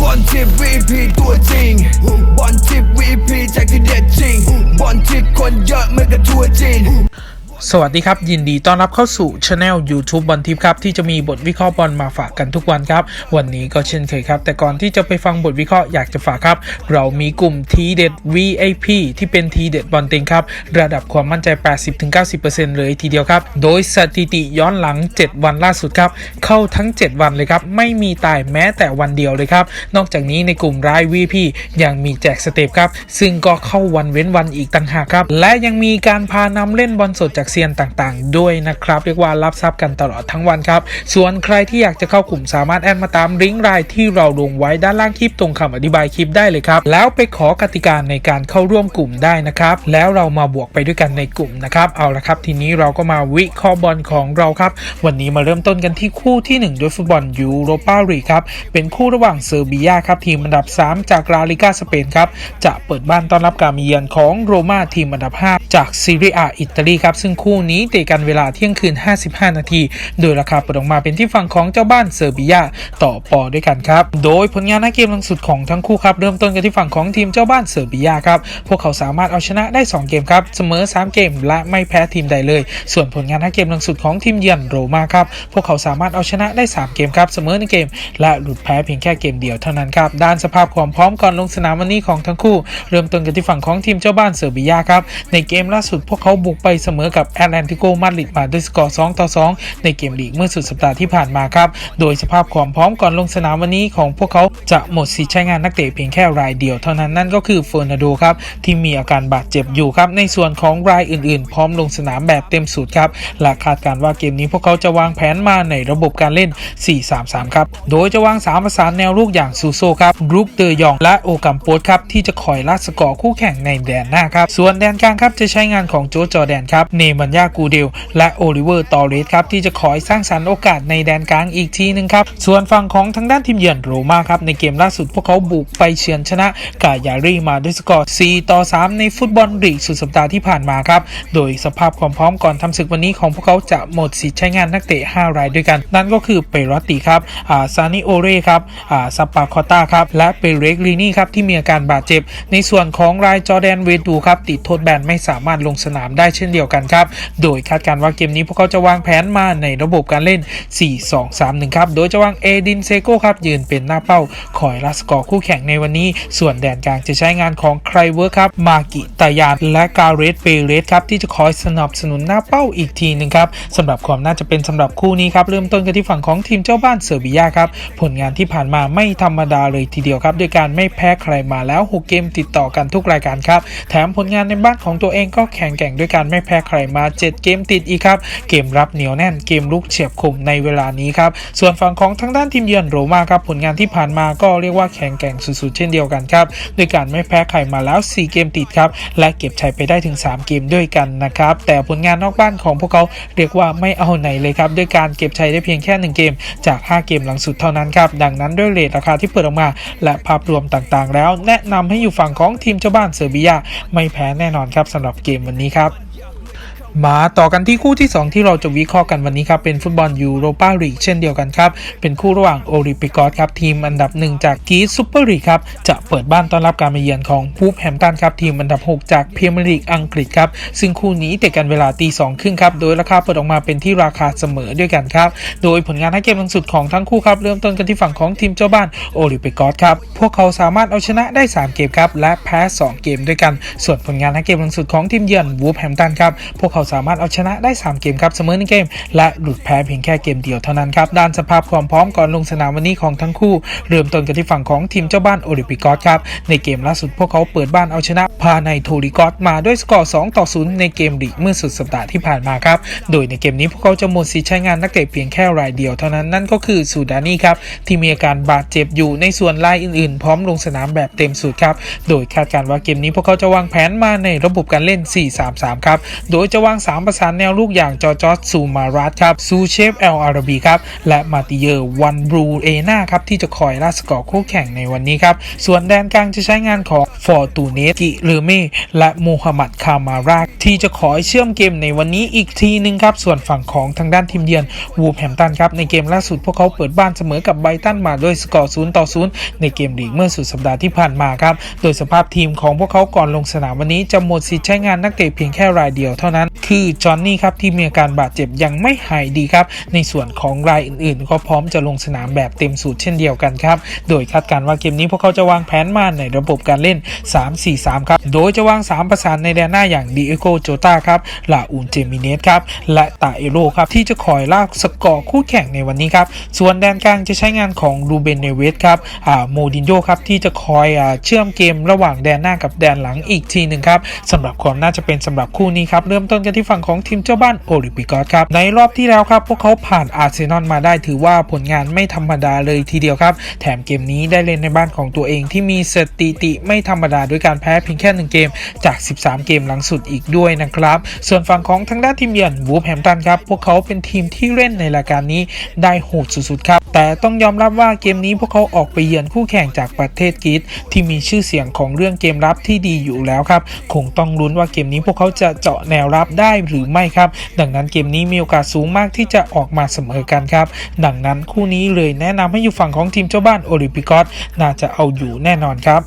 บอลทิป VP ตัวจริงบอลทิป VP จากที่เด็ดจริงบอลทิปคนเยอะเหมือนกับทัวร์จีน สวัสดีครับ ยินดีต้อนรับเข้าสู่ช anel YouTube บอลทิปครับ ที่จะมีบทวิเคราะห์บอลมาฝากกันทุกวันครับ วันนี้ก็เช่นเคยครับ แต่ก่อนที่จะไปฟังบทวิเคราะห์อยากจะฝากครับ เรามีกลุ่มทีเด็ด VIP ที่เป็นทีเด็ดบอลเต็งครับ ระดับความมั่นใจ 80-90%เลยทีเดียวครับ โดยสถิติย้อนหลัง 7 วันล่าสุดครับ เข้าทั้ง 7 วันเลยครับ ไม่มีตายแม้แต่วันเดียวเลยครับ นอกจากนี้ในกลุ่มราย VIP ยังมีแจกสเต็ปครับซึ่งก็เข้าวันเว้นวันอีกต่างหากครับและยังมีการพานำเล่นบอลสดจากเซียนต่างๆ ด้วยนะครับ เรียกว่ารับทรัพย์กันตลอดทั้งวันครับ ส่วนใครที่อยากจะเข้ากลุ่มสามารถแอดมาตามลิงก์รายที่เราลงไว้ด้านล่างคลิปตรงคำอธิบายคลิปได้เลยครับ แล้วไปขอกติกาในการเข้าร่วมกลุ่มได้นะครับ แล้วเรามาบวกไปด้วยกันในกลุ่มนะครับ เอาละครับ ทีนี้เราก็มาวิเคราะห์บอลของเราครับ วันนี้มาเริ่มต้นกันที่คู่ที่หนึ่งด้วยฟุตบอลยูโรปาลีกครับ เป็นคู่ระหว่างเซอร์เบียครับทีมอันดับ 3 จากลาลิกาสเปนครับ จะเปิดบ้านต้อนรับการเยือนของโรม่าทีมอันดับ 5 จากซีเรียอาอิตาลีครับ ซึ่งคู่นี้เตะกันเวลาเที่ยงคืน 55 นาที โดยราคาเปิดออกมาเป็นที่ฝั่งของเจ้าบ้านเซอร์เบียต่อปอด้วยกันครับ โดยผลงานในเกมลังสุดของทั้งคู่ครับ เริ่มต้นกันที่ฝั่งของทีมเจ้าบ้านเซอร์เบียครับ พวกเขาสามารถเอาชนะได้ 2 เกมครับ เสมอ 3 เกม และไม่แพ้ทีมใดเลย ส่วนผลงานในเกมลังสุดของทีมเยือนโรมาครับ พวกเขาสามารถเอาชนะได้ 3 เกมครับ เสมอในเกม และหลุดแพ้เพียงแค่เกมเดียวเท่านั้นครับ ด้านสภาพความพร้อมก่อนลงสนามวันนี้ของทั้งคู่ เริ่มต้นกันที่ฝั่งของทีมเจ้าบ้านเซอร์เบียครับ ในเกมล่าสุดพวกเขาบุกไปเสมอกับแอตแลนติโกมาดริดมาด้วยสกอร์ 2 ต่อ 2 ในเกมลีกเมื่อสุดสัปดาห์ที่ผ่านมาครับ โดยสภาพความพร้อมก่อนลงสนามวันนี้ของพวกเขาจะหมดสิทธิ์ใช้งานนักเตะเพียงแค่รายเดียวเท่านั้นนั่นก็คือเฟอร์นาโดครับ ที่มีอาการบาดเจ็บอยู่ครับ ในส่วนของรายอื่นๆ พร้อมลงสนามแบบเต็มสูตรครับและคาดการณ์ว่าเกมนี้พวกเขาจะวางแผนมาในระบบการเล่น 4-3-3 ครับ โดยจะวาง3ประสานแนวลูกอย่างซูโซครับบรูคเตยอง และโอกัมโปสครับที่จะคอยลากสกอร์คู่แข่งในแดนหน้าครับส่วนแดนกลางครับจะใช้งานของโจจอแดนครับเนมนยากูเดลและโอลิเวอร์ตอเรสครับที่จะคอยสร้างสรรค์โอกาสในแดนกลางอีกทีหนึงครับ ส่วนฝั่งของทางด้านทีมเยือนโรม่าครับในเกมล่าสุดพวกเขาบุกไปเฉือนชนะกายารีมาด้วยสกอร์ 4 ต่อ 3 ในฟุตบอลลีกสุดสัปดาห์ที่ผ่านมาครับ โดยสภาพความพร้อมก่อนทำศึกวันนี้ของพวกเขาจะหมดสิทธิ์ใช้งานนักเตะ 5 รายด้วยกัน นั่นก็คือเปรอตติครับอาซานิโอเร่ครับอาซาปาคอต้าครับ และเปเรกลีนี่ครับที่มีอาการบาดเจ็บ ในส่วนของรายจอแดนเวดูครับติดโทษแบนไม่สามารถลงสนามได้เช่นเดียวกันครับโดยคาดการณ์ว่าเกมนี้พวกเขาจะวางแผนมาในระบบการเล่น 4-2-3-1 ครับ โดยจะวางเอดินเซโกครับ ยืนเป็นหน้าเป้าคอยรัสกอร์คู่แข่งในวันนี้ ส่วนแดนกลางจะใช้งานของใครเวอร์ครับมากิตายานและกาเรตเปเรสครับ ที่จะคอยสนับสนุนหน้าเป้าอีกทีหนึ่งครับสำหรับความน่าจะเป็นสำหรับคู่นี้ครับเริ่มต้นกันที่ฝั่งของทีมเจ้าบ้านเซอร์เบียครับผลงานที่ผ่านมาไม่ธรรมดาเลยทีเดียวครับด้วยการไม่แพ้ใครมาแล้ว 6 เกมติดต่อกันทุกรายการครับแถมผลงานในบ้านของตัวเองก็แข่งแกร่งด้วยการไม่แพ้ใครมา 7 เกมติดอีกครับ เกมรับเหนียวแน่นเกมลุกเฉียบคมในเวลานี้ครับ ส่วนฝั่งของทางด้านทีมเยือนโรมาครับผลงานที่ผ่านมาก็เรียกว่าแข่งแกร่งสุดๆ เช่นเดียวกันครับด้วยการไม่แพ้ใครมาแล้ว 4 เกมติดครับ และเก็บชัยไปได้ถึง 3 เกมด้วยกันนะครับ แต่ผลงานนอกบ้านของพวกเขาเรียกว่าไม่เอาไหนเลยครับด้วยการเก็บชัยได้เพียงแค่ 1 เกม จาก 5 เกมหลังสุดเท่านั้นครับดังนั้นด้วยเรทราคาที่เปิดออกมา และภาพรวมต่างๆ แล้ว แนะนำให้อยู่ฝั่งของทีมเจ้าบ้านเซอร์เบีย ไม่แพ้แน่นอนครับสำหรับเกมวันนี้ครับ มาต่อกันที่คู่ที่ 2 ที่เราจะวิเคราะห์กันวันนี้ครับเป็นฟุตบอลยูโรปาลีกเช่นเดียวกันครับ เป็นคู่ระหว่างโอลิปิกอสครับทีมอันดับ 1 จากกีซซูเปอร์ลีกครับจะเปิดบ้านต้อนรับการมาเยือนของพูฟแฮมตันครับทีมอันดับ 6 จากพรีเมียร์ลีกอังกฤษครับซึ่งคู่นี้เตะกันเวลาตีสองครึ่งครับโดยราคาเปิดออกมาเป็นที่ราคาเสมอด้วยกันครับโดยผลงานให้เกมลังสุดของทั้งคู่ครับเริ่มต้นกันที่ฝั่งของทีมเจ้าบ้านโอลิปิกอสครับพวกเขาสามารถเอาชนะได้ 3 เกมครับและแพ้ 2 เกมด้วยกัน ส่วนผลงานให้เกมลังสุดของทีมเยือนวูฟแฮมตันครับพวกเขาสามารถเอาชนะได้ 3 เกมครับเสมอในเกม และหลุดแพ้เพียงแค่เกมเดียวเท่านั้นครับด้านสภาพความพร้อมก่อนลงสนามวันนี้ของทั้งคู่ เริ่มต้นกันที่ฝั่งของทีมเจ้าบ้านโอลิมปิกอสครับในเกมล่าสุดพวกเขาเปิดบ้านเอาชนะพาในโทริกอสมาด้วยสกอร์2ต่อ0ในเกมลีกเมื่อสุดสัปดาห์ที่ผ่านมาครับโดยในเกมนี้พวกเขาจะหมดสิทธิ์ใช้งานนักเตะเพียงแค่รายเดียวเท่านั้นนั่นก็คือซูดานีครับที่มีอาการบาดเจ็บอยู่ในส่วนรายอื่นๆ พร้อมลงสนามแบบเต็มสูตรครับโดยคาดการณ์ว่าเกมนี้พวกเขาจะวางแผนมาในระบบการเล่น 4-3-3 ครับโดยจะวางาง 3 ประสานแนวลูกอย่างจอจอสซูมารัตครับซูเชฟเอลอาราบีครับ และมาติเยอร์วันบรูเอนาครับ ที่จะคอยล่าสกอร์คู่แข่งในวันนี้ครับ ส่วนแดนกลางจะใช้งานของฟอร์ตูเนสกิเรเมและมูฮัมหมัดคามาราที่จะขอเชื่อมเกมในวันนี้อีกทีหนึ่งครับ ส่วนฝั่งของทางด้านทีมเยือนวูแฮมตันครับในเกมล่าสุดพวกเขาเปิดบ้านเสมอกับไบตันมาด้วยสกอร์0ต่อ0ในเกมลีกเมื่อสุดสัปดาห์ที่ผ่านมาครับโดยสภาพทีมของพวกเขาก่อนลงสนามวันนี้จะหมดสิทธิ์ใช้งานนักเตะเพียงแค่รายเดียวเท่านั้นคือจอห์นนี่ครับที่มีอาการบาดเจ็บยังไม่หายดีครับ ในส่วนของรายอื่นๆ ก็พร้อมจะลงสนามแบบเต็มสูตรเช่นเดียวกันครับ โดยคาดการณ์ว่าเกมนี้พวกเขาจะวางแผนมาในระบบการเล่น 3-4-3 ครับ โดยจะวาง 3 ประสานในแดนหน้าอย่างดีเอโกโจตาครับลาอูนเจมิเนสครับและตาเอโรครับที่จะคอยลากสกอร์คู่แข่งในวันนี้ครับ ส่วนแดนกลางจะใช้งานของรูเบนเนเวสครับอ่าโมดินโยครับที่จะคอยอ่าเชื่อมเกมระหว่างแดนหน้ากับแดนหลังอีกทีหนึ่งครับสำหรับความน่าจะเป็นสำหรับคู่นี้ครับเริ่มต้นกันที่ฝั่งของทีมเจ้าบ้านโอลิมปิกอสครับในรอบที่แล้วครับพวกเขาผ่านอาร์เซนอลมาได้ถือว่าผลงานไม่ธรรมดาเลยทีเดียวครับ แถมเกมนี้ได้เล่นในบ้านของตัวเองที่มีสถิติไม่ธรรมดาด้วยการแพ้เพียงแค่ 1 เกมจาก 13 เกมหลังสุดอีกด้วยนะครับ ส่วนฝั่งของทางด้านทีมเยือนวูฟแฮมตันครับพวกเขาเป็นทีมที่เล่นในรายการนี้ได้โหดสุดๆครับแต่ต้องยอมรับว่าเกมนี้พวกเขาออกไปเยือนคู่แข่งจากประเทศกรีซที่มีชื่อเสียงของเรื่องเกมรับที่ดีอยู่แล้วครับ คงต้องลุ้นว่าเกมนี้พวกเขาจะเจาะแนวรับได้หรือไม่ครับ ดังนั้นเกมนี้มีโอกาสสูงมากที่จะออกมาเสมอกันครับ ดังนั้นคู่นี้เลยแนะนำให้อยู่ฝั่งของทีมเจ้าบ้านโอลิมปิกอสน่าจะเอาอยู่แน่นอนครับ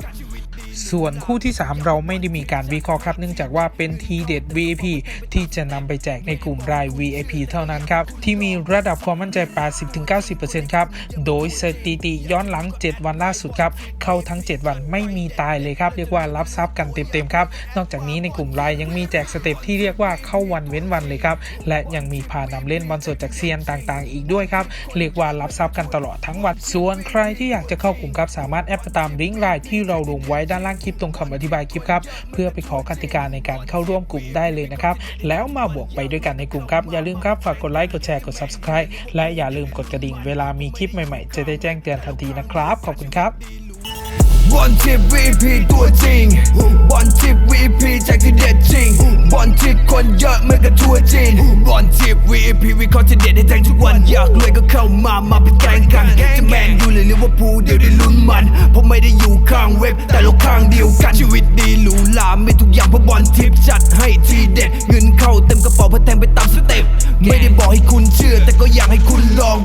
ส่วนคู่ที่ 3 เราไม่ได้มีการวิเคราะห์ครับ เนื่องจากว่าเป็นทีเด็ด VIP ที่จะนำไปแจกในกลุ่มราย VIP เท่านั้นครับ ที่มีระดับความมั่นใจ 80-90%ครับ โดยสถิติย้อนหลัง 7 วันล่าสุดครับ เข้าทั้ง 7 วันไม่มีตายเลยครับ เรียกว่ารับทรัพย์กันเต็มๆครับ นอกจากนี้ในกลุ่มรายยังมีแจกสเต็ปที่เรียกว่าเข้าวันเว้นวันเลยครับ และยังมีพานำเล่นบอลสดจากเซียนต่างๆ อีกด้วยครับ เรียกว่ารับทรัพย์กันตลอดทั้งวัน ส่วนใครที่อยากจะเข้ากลุ่มครับสามารถแอปตามลิงก์รายที่เราลงไว้ด้านล่างคลิปตรงคำอธิบายคลิปครับ เพื่อไปขอกติกาในการเข้าร่วมกลุ่มได้เลยนะครับ แล้วมาบวกไปด้วยกันในกลุ่มครับ อย่าลืมครับฝากกดไลค์กดแชร์กด subscribe และอย่าลืมกดกระดิ่งเวลามีคลิปใหม่ๆ จะได้แจ้งเตือนทันทีนะครับ ขอบคุณครับ บอลทิป VP ตัวจริงบอลทิป VP แจ็คที่เด็ดจริงบอลทิปคนเยอะเมือกับทัวร์จีนบอลทิป VP วิเคราะห์ที่เด็ดให้แทงทุกวันอยากรวยก็เข้ามามาเป็นแกงกันจะแมนยูหรือลิเวอร์พูลเดี๋ยวได้ลุ้นมันผมไม่ได้อยู่ข้างเว็บแต่เราข้างเดียวกันชีวิตดีหรูหราไม่ทุกอย่างเพราะบอลทิปจัดให้ทีเด็ดเงินเข้าเต็มกระเป๋าเพราะแทงไปตามสเต็ปไม่ได้บอกให้คุณเชื่อแต่ก็อยากให้คุณลอง